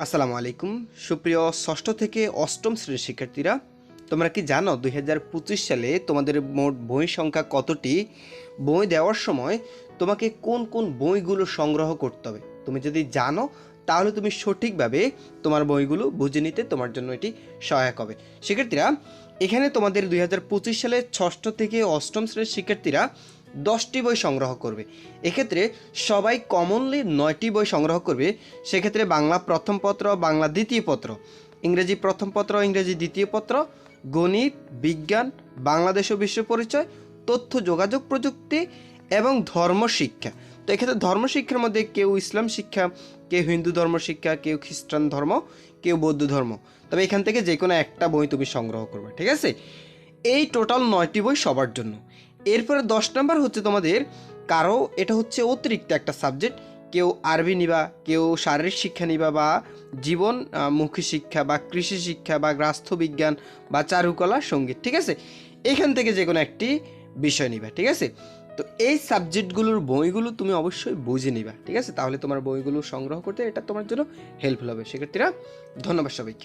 আসসালামু আলাইকুম। সুপ্রিয় ষষ্ঠ থেকে অষ্টম শ্রেণির শিক্ষার্থীরা, তোমরা কি জানো দুই হাজার পঁচিশ সালে তোমাদের মোট বই সংখ্যা কতটি? বই দেওয়ার সময় তোমাকে কোন কোন বইগুলো সংগ্রহ করতে হবে? তুমি যদি জানো, তাহলে তুমি সঠিকভাবে তোমার বইগুলো বুঝে নিতে তোমার জন্য এটি সহায়ক হবে। শিক্ষার্থীরা, এখানে তোমাদের দুই সালে ষষ্ঠ থেকে অষ্টম শ্রেণির শিক্ষার্থীরা দশটি বই সংগ্রহ করবে। এক্ষেত্রে সবাই কমনলি নয়টি বই সংগ্রহ করবে। সেক্ষেত্রে বাংলা প্রথম পত্র, বাংলা দ্বিতীয় পত্র, ইংরেজি প্রথম পত্র, ইংরেজি দ্বিতীয় পত্র, গণিত, বিজ্ঞান, বাংলাদেশ ও বিশ্ব পরিচয়, তথ্য, যোগাযোগ প্রযুক্তি এবং ধর্ম শিক্ষা। তো এক্ষেত্রে ধর্ম শিক্ষার মধ্যে কেউ ইসলাম শিক্ষা, কেউ হিন্দু ধর্ম শিক্ষা, কেউ খ্রিস্টান ধর্ম, কেউ বৌদ্ধ ধর্ম। তবে এখান থেকে যে কোনো একটা বই তুমি সংগ্রহ করবে, ঠিক আছে? এই টোটাল নয়টি বই সবার জন্য। এরপরে দশ নাম্বার হচ্ছে তোমাদের, কারও এটা হচ্ছে অতিরিক্ত একটা সাবজেক্ট কেউ আরবি নিবা, কেউ শারীরিক শিক্ষা নিবা বা জীবন মুখী শিক্ষা বা কৃষি শিক্ষা বা গ্রাস্থ বিজ্ঞান বা চারুকলা, সংগীত, ঠিক আছে? এখান থেকে যে কোনো একটি বিষয় নিবা, ঠিক আছে? তো এই সাবজেক্টগুলোর বইগুলো তুমি অবশ্যই বুঝে নিবা, ঠিক আছে? তাহলে তোমার বইগুলো সংগ্রহ করতে এটা তোমার জন্য হেল্পফুল হবে। শিক্ষার্থীরা ধন্যবাদ সবাইকে।